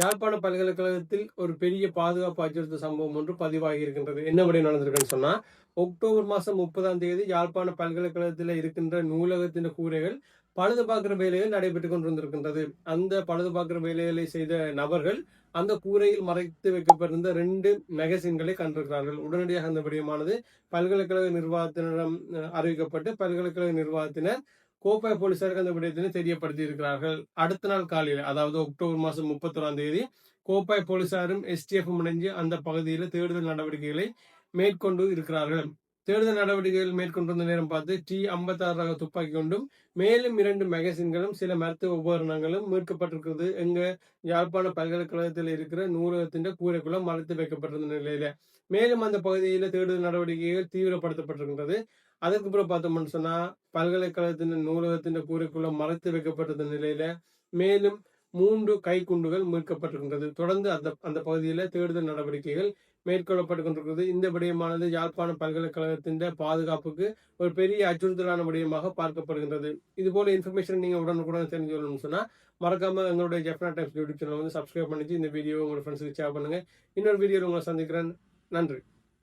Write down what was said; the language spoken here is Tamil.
யாழ்ப்பாண பல்கலைக்கழகத்தில் ஒரு பெரிய பாதுகாப்பு அச்சுறுத்தல் சம்பவம் ஒன்று பதிவாகி இருக்கின்றது. என்ன முறை நடந்திருக்குன்னு சொன்னா அக்டோபர் மாசம் முப்பதாம் தேதி யாழ்ப்பாண பல்கலைக்கழகத்தில் இருக்கின்ற நூலகத்தின் கூரைகள் பழுது பார்க்கிற வேலைகள் நடைபெற்றுக் கொண்டிருந்திருக்கின்றது. அந்த பழுது பார்க்கிற வேலைகளை செய்த நபர்கள் அந்த கூரையில் மறைத்து வைக்கப்பட்டிருந்த ரெண்டு மேகசின்களை கண்டிருக்கிறார்கள். உடனடியாக அந்த விடயமானது பல்கலைக்கழக நிர்வாகத்தினரிடம் அறிவிக்கப்பட்டு பல்கலைக்கழக நிர்வாகத்தினர் கோப்பாய் போலீசாருக்கு அந்த விடயத்தினை தெரியப்படுத்தி இருக்கிறார்கள் அடுத்த நாள் காலையில் அதாவது அக்டோபர் மாதம் முப்பத்தொராம் தேதி கோப்பாய் போலீசாரும் எஸ்டிஎஃப் இணைஞ்சு அந்த பகுதியில் தேடுதல் நடவடிக்கைகளை மேற்கொண்டு இருக்கிறார்கள். தேடுதல் நடவடிக்கைகள் மேற்கொண்டிருந்த நேரம் பார்த்து டி ஐம்பத்தாறு ரக துப்பாக்கி கொண்டும் மேலும் இரண்டு மேகசின்களும் சில மருத்துவ உபகரணங்களும் மீட்கப்பட்டிருக்கிறது. எங்க யாழ்ப்பாண பல்கலைக்கழகத்தில் இருக்கிற நூலகத்தின் கூரைக்குள்ள மறைத்து வைக்கப்பட்டிருந்த நிலையில. மேலும் அந்த பகுதியில் தேடுதல் நடவடிக்கைகள் தீவிரப்படுத்தப்பட்டிருக்கின்றது. அதற்கு அப்புறம் பார்த்தோம்னு சொன்னா பல்கலைக்கழகத்தின் நூலகத்தின் கூரைக்குள்ள மறைத்து வைக்கப்பட்டிருந்த நிலையில மேலும் மூன்று கைக்குண்டுகள் மீட்கப்பட்டிருக்கின்றது. தொடர்ந்து அந்த அந்த பகுதியில் தேடுதல் நடவடிக்கைகள் மேற்கொள்ளப்பட்டு கொண்டிருக்கிறது இந்த விடயமானது யாழ்ப்பாண பல்கலைக்கழகத்தின் பாதுகாப்புக்கு ஒரு பெரிய அச்சுறுத்தலான விடயமாக பார்க்கப்படுகின்றது. இது போல இன்ஃபர்மேஷன் நீங்க உடனுக்குடன் தெரிஞ்சு கொள்ளணும்னு சொன்னா மறக்காம எங்களுடைய ஜெஃப்னா டைம்ஸ் யூடியூப் சேனல் வந்து சப்ஸ்கிரைப் பண்ணிச்சு இந்த வீடியோ உங்களோட ஃப்ரெண்ட்ஸுக்கு ஷேர் பண்ணுங்க. இன்னொரு வீடியோ உங்களை சந்திக்கிறேன். நன்றி.